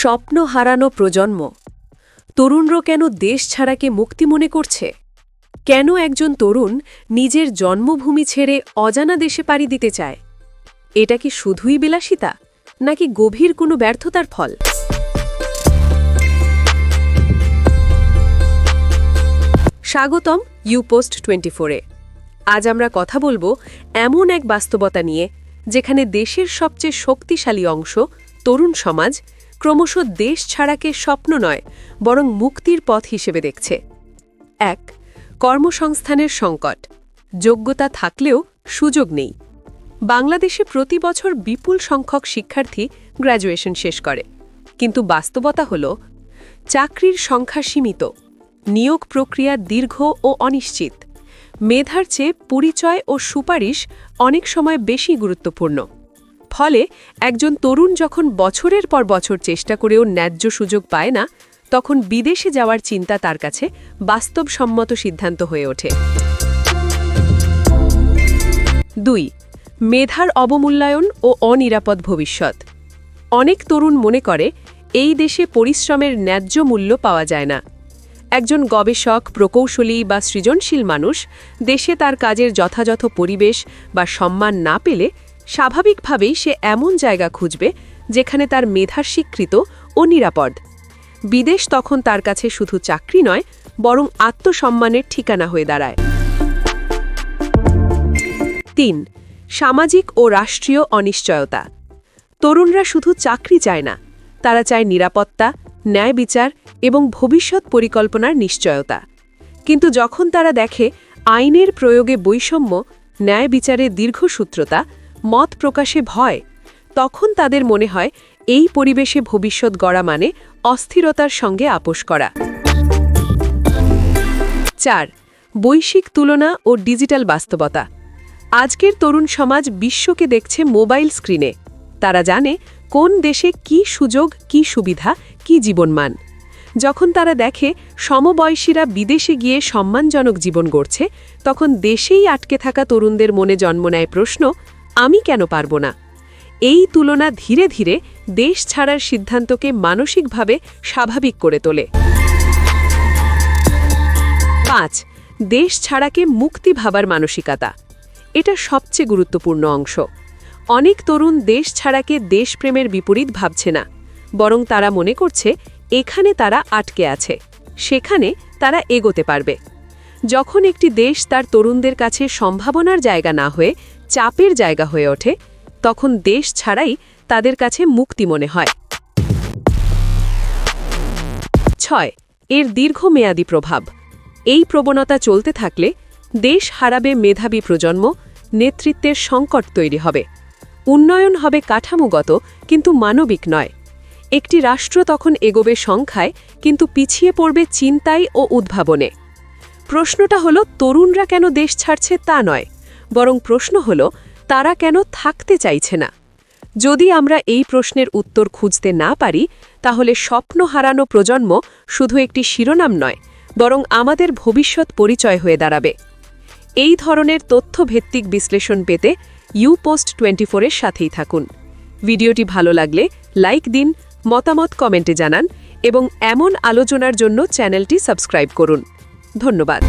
স্বপ্ন হারানো প্রজন্ম। তরুণরা কেন দেশ ছাড়াকে মুক্তি মনে করছে? কেন একজন তরুণ নিজের জন্মভূমি ছেড়ে অজানা দেশে পাড়ি দিতে চায়? এটা কি শুধুই বিলাসিতা, নাকি গভীর কোনো ব্যর্থতার ফল? স্বাগতম ইউপোস্ট টোয়েন্টি ফোরে আজ আমরা কথা বলব এমন এক বাস্তবতা নিয়ে, যেখানে দেশের সবচেয়ে শক্তিশালী অংশ তরুণ সমাজ ক্রমশ দেশ ছাড়াকে স্বপ্ন নয়, বরং মুক্তির পথ হিসেবে দেখছে। এক, কর্মসংস্থানের সংকট। যোগ্যতা থাকলেও সুযোগ নেই। বাংলাদেশে প্রতি বছর বিপুল সংখ্যক শিক্ষার্থী গ্র্যাজুয়েশন শেষ করে। কিন্তু বাস্তবতা হল, চাকরির সংখ্যা সীমিত। নিয়োগ প্রক্রিয়া দীর্ঘ ও অনিশ্চিত। মেধার চেয়ে পরিচয় ও সুপারিশ অনেক সময় বেশি গুরুত্বপূর্ণ। ফলে একজন তরুণ যখন বছরের পর বছর চেষ্টা করেও ন্যায্য সুযোগ পায় না, তখন বিদেশে যাওয়ার চিন্তা তার কাছে বাস্তবসম্মত সিদ্ধান্ত হয়ে ওঠে। দুই, মেধার অবমূল্যায়ন ও অনিরাপদ ভবিষ্যৎ। অনেক তরুণ মনে করে, এই দেশে পরিশ্রমের ন্যায্য মূল্য পাওয়া যায় না। একজন গবেষক, প্রকৌশলী বা সৃজনশীল মানুষ দেশে তার কাজের যথাযথ পরিবেশ বা সম্মান না পেলে স্বাভাবিকভাবেই সে এমন জায়গা খুঁজবে যেখানে তার মেধার স্বীকৃত ও নিরাপদ। বিদেশ তখন তার কাছে শুধু চাকরি নয়, বরং আত্মসম্মানের ঠিকানা হয়ে দাঁড়ায়। তিন, সামাজিক ও রাষ্ট্রীয় অনিশ্চয়তা। তরুণরা শুধু চাকরি চায় না, তারা চায় নিরাপত্তা, ন্যায় বিচার এবং ভবিষ্যৎ পরিকল্পনার নিশ্চয়তা। কিন্তু যখন তারা দেখে আইনের প্রয়োগে বৈষম্য, ন্যায় বিচারে দীর্ঘসূত্রতা মত প্রকাশে ভয়, তখন তাদের মনে হয় এই পরিবেশে ভবিষ্যৎ গড়া মানে অস্থিরতার সঙ্গে আপোষ করা। চার, বৈশ্বিক তুলনা ও ডিজিটাল বাস্তবতা। আজকের তরুণ সমাজ বিশ্বকে দেখছে মোবাইল স্ক্রিনে। তারা জানে কোন দেশে কি সুযোগ, কি সুবিধা, কি জীবনমান। যখন তারা দেখে সমবয়সীরা বিদেশে গিয়ে সম্মানজনক জীবন গড়ছে, তখন দেশেই আটকে থাকা তরুণদের মনে জন্ম নেয় প্রশ্ন আমি কেন পারব না? এই তুলনা ধীরে ধীরে দেশ ছাড়ার সিদ্ধান্তকে মানসিকভাবে স্বাভাবিক করে তোলে। পাঁচ, দেশ ছাড়াকে মুক্তি ভাবার মানসিকতা। এটা সবচেয়ে গুরুত্বপূর্ণ অংশ। অনেক তরুণ দেশ ছাড়াকে দেশপ্রেমের বিপরীত ভাবছে না, বরং তারা মনে করছে এখানে তারা আটকে আছে, সেখানে তারা এগোতে পারবে। যখন একটি দেশ তার তরুণদের কাছে সম্ভাবনার জায়গা না হয়ে চাপের জায়গা হয়ে ওঠে, তখন দেশ ছাড়াই তাদের কাছে মুক্তি মনে হয়। ছয়, এর দীর্ঘমেয়াদী প্রভাব। এই প্রবণতা চলতে থাকলে দেশ হারাবে মেধাবী প্রজন্ম, নেতৃত্বের সংকট তৈরি হবে। উন্নয়ন হবে কাঠামোগত, কিন্তু মানবিক নয়। একটি রাষ্ট্র তখন এগোবে সংখ্যায়, কিন্তু পিছিয়ে পড়বে চিন্তায় ও উদ্ভাবনে। প্রশ্নটা হলো, তরুণরা কেন দেশ ছাড়ছে তা নয়। বরং প্রশ্ন হল, তারা কেন থাকতে চাইছে না? যদি আমরা এই প্রশ্নের উত্তর খুঁজতে না পারি, তাহলে স্বপ্ন হারানো প্রজন্ম শুধু একটি শিরোনাম নয়, বরং আমাদের ভবিষ্যৎ পরিচয় হয়ে দাঁড়াবে। এই ধরনের তথ্যভিত্তিক বিশ্লেষণ পেতে ইউ পোস্ট টোয়েন্টি ফোরের সাথেই থাকুন। ভিডিওটি ভালো লাগলে লাইক দিন, মতামত কমেন্টে জানান এবং এমন আলোচনার জন্য চ্যানেলটি সাবস্ক্রাইব করুন। ধন্যবাদ।